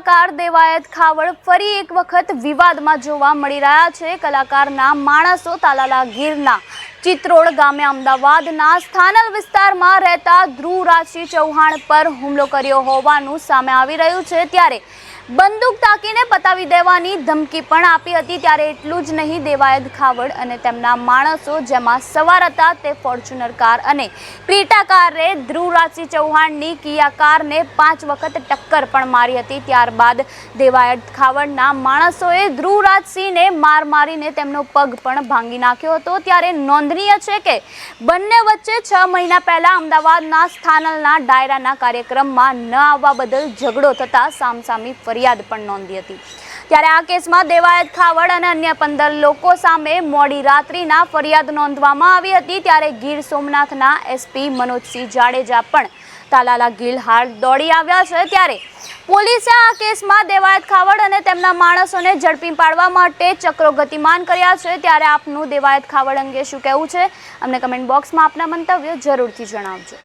કલાકાર દેવાયત ખાવડ ફરી એક વખત વિવાદમાં જોવા મળી રહ્યા છે. કલાકારના માણસો તાલાલા ગીરના. ચિત્રોડ ગામે અમદાવાદના સ્થાનલ વિસ્તારમાં રહેતા ધ્રુવ રાશિ ચૌહાણ પર હુમલો કર્યો હોવાનું સામે આવી રહ્યું છે. ત્યારે બંદૂક તાકીને પતાવી દેવાની ધમકી પણ આપી હતી, ત્યારે એટલું જ નહીં, દેવાયત ખાવડ અને તેમના માણસો જેમાં સવાર હતા તે ફોર્ચ્યુનર કાર અને ક્રીટા કારે ધ્રુવરાજસિંહ ચૌહાણની કિયા કારને પાંચ વખત ટક્કર પણ મારી હતી. ત્યારબાદ દેવાયત ખાવડના માણસોએ ધ્રુવ રાજસિંહને માર મારીને તેમનો પગ પણ ભાંગી નાખ્યો હતો. ત્યારે નોંધનીય છે કે બંને વચ્ચે છ મહિના પહેલાં અમદાવાદના સ્થાનલના ડાયરાના કાર્યક્રમમાં ન આવવા બદલ ઝઘડો થતાં સામસામી ફરિયાદ પણ નોંધી હતી. ત્યારે આ કેસમાં દેવાયત ખાવડ અને અન્ય પંદર લોકો સામે મોડી રાત્રિના ફરિયાદ નોંધવામાં આવી હતી. ત્યારે ગીર સોમનાથના એસપી મનોજસિંહ જાડેજા પણ તાલાલા ગીલ હાલ દોડી આવ્યા છે. ત્યારે પોલીસે આ કેસમાં દેવાયત ખાવડ અને તેમના માણસોને ઝડપી પાડવા માટે ચક્રો ગતિમાન કર્યા છે. ત્યારે આપનું દેવાયત ખાવડ અંગે શું કહેવું છે? અમને કમેન્ટ બોક્સમાં આપના મંતવ્યો જરૂરથી જણાવજો.